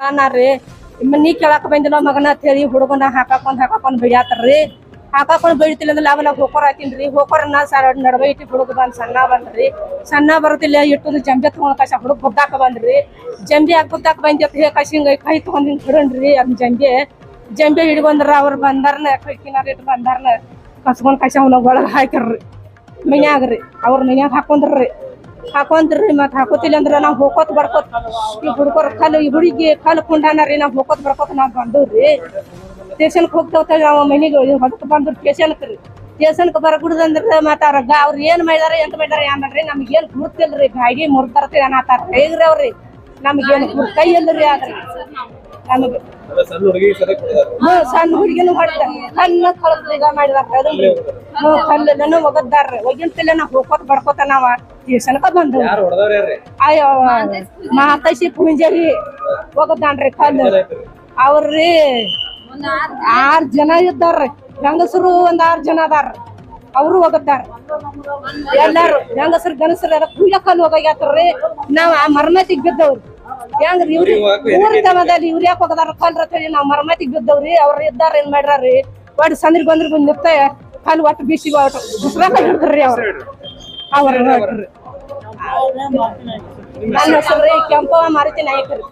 ನಾನಾರ್ರಿ. ನೀ ಕೇಳಾಕ ಬಂದಿಲ್ಲ ಮಗನ ಅಂತ ಹೇಳಿ ಹುಡುಗನ ಹಾಕಾಕೊಂಡ್ ಹಾಕಾಕೊಂಡ್ ಬೆಳ್ಯಾತಾರ್ರಿ ಹಾಕಾಕೊಂಡ್ ಬೆಳಿತಿಲ್ಲ ಅಂದ್ರೆ ಅವನ ಹೋಕರ್ ಆತೀನ್ರಿ ಹೋಕೋರನ್ನ ಸರ್ ನಡವೆ ಇಟ್ಟು ಹುಡುಗ ಬಂದ್ ಸಣ್ಣ ಬಂದ್ರಿ. ಸಣ್ಣ ಬರುತ್ತಿಲ್ಲ ಇಟ್ಟು ಜಂಬೆ ತಗೊಂಡ್ ಕಸ ಹುಡುಗ ಬುದ್ದಾಕ ಬಂದ್ರಿ. ಜಂಬಿ ಹಾಕಿ ಬುದ್ದಾಕ ಬಂದಿ ಅಂತ ಹೇಳಿ ಕೈ ತಗೊಂಡ್ ಹಿಡನ್ರಿ ಅದ್ ಜಂಬೆ. ಜಂಬೆ ಹಿಡ್ಕೊಂಡ್ರ ಅವ್ರ ಬಂದಾರನ ಕೈಕಿನಾರ ಇಟ್ಟು ಬಂದಾರನ ಕಸ್ಕೊಂಡ್ ಕಸ ಅವನ ಒಳಗ್ ಹಾಕಿರ್ರಿ ಮನ್ಯಾಗ್ರಿ, ಅವ್ರ ಮನ್ಯಾಗ ಹಾಕೊಂಡ್ರಿ ಹಾಕೊಂಡ್ರಿ ಮತ್ ಹಾಕೋತಿಲ್ಲ ಅಂದ್ರ ನಾವ್ ಹೋಗೋತ್ ಬರ್ಕೋತ್. ಈ ಹುಡ್ಕೊರ್ ಕಲ್ಲು, ಈ ಹುಡುಗಿ ಕಲ್ಲು ಕುಂಡಾನರಿ, ನಾವ್ ಹೋಗೋತ್ ಬರ್ಕೋತ್ ನಾವ್ ಬಂದವ್ರಿ ಸ್ಟೇಷನ್ಕ್ ಹೋಗ್ತಾವ ನಾವ್ ಮನೆಗೆ ಹೊರತು ಬಂದ್ರು ಸ್ಟೇಷನ್ಕ್ ರೀ. ಸ್ಟೇಷನ್ಕ್ ಬರಗುಡ್ದಂದ್ರ ಮತ್ತ ಅವ್ರ ಅವ್ರ ಏನ್ ಮಾಡಿದಾರ ಎಂತ ಮಾಡಿದಾರ ಏನ್ ಮಾಡ್ರಿ ನಮ್ಗೇನ್ ಗುರ್ತಿಲ್ರಿ ಗಾಡಿ ಮುರ್ದಾರ್ತಿ ಅನ್ನತಾರ ಹೇಗ್ರಿ ಅವ್ರಿ? ನಮ್ಗೇನ್ ಗುರ್ ಕೈ ಇಲ್ರಿ ಆದ್ರೆ. ನಮಗ್ ಅಲ್ಲ ಸಣ್ಣ ಹುಡುಗಿನೂ ಹೊಡ್ದ ಕಲ್ಲು ಕಳ್ದ ಈಗ ಮಾಡಿದಾರ. ಅದನ್ರಿ ಹ್ಮ್ ಕಲ್ಲನ್ನು ಒಗದ್ದಾರ್ರಿ. ಒಗಿಂತಿಲ್ಲ ನಾವ್ ಹೋಗೋತ್ ಬರ್ಕೋತ ನಾವ ಟ್ಯೂಷನ್ಕ ಬಂದು. ಅಯ್ಯೋ ಮಾತೈಸಿ ಪುಂಜರಿ ಒಗದ್ದಾನ್ರಿ ಕಲ್ಲು. ಅವ್ರಿ ಆರ್ ಜನ ಇದ್ದಾರ್ರಿ. ಗಂಗಸರು ಒಂದ್ ಆರ್ ಜನ ಅದಾರ ಅವರು ಹೋಗದ್ದಾರ ಎಲ್ಲಾರು ಗಂಗಸರು ಗನಸರು ಎಲ್ಲ ಕುಯ್ಯ ಕಲ್ಲು ಹೋಗ್ಯಾತ್ರಿ ನಾವ್ ಆ ಮರ್ಮತಿಗ್ ಬಿದ್ದವ್ರಿ. ಹೆಂಗ್ರಿ ಇವ್ರಿ? ಊರ್ ತಮದಲ್ಲಿ ಇವ್ರ ಯಾಕೆ ಹೋಗದಾರ ಕಲ್ರ ಹೇಳಿ ನಾವ್ ಮರಮತಿಗೆ ಬಿದ್ದವ್ರಿ ಅವ್ರ ಇದ್ದಾರ ಏನ್ ಮಾಡ್ರಿ ಒಟ್ಟು ಸಂದ್ರಿ ಬಂದ್ರಿ ಬಂದ್ ನಿತ್ತ ಕಲ್ ಒಟ್ಟು ಬಿಸಿ ಒಟ್ಟು ಬಿಸ್ಲಾಕ ಹಿಡ್ದ್ರಿ ಅವ್ರು. ಅವ್ರ. ನನ್ನ ಹೆಸರು ಕೆಂಪವ ಮಾರುತಿ ನಾಯಕರು.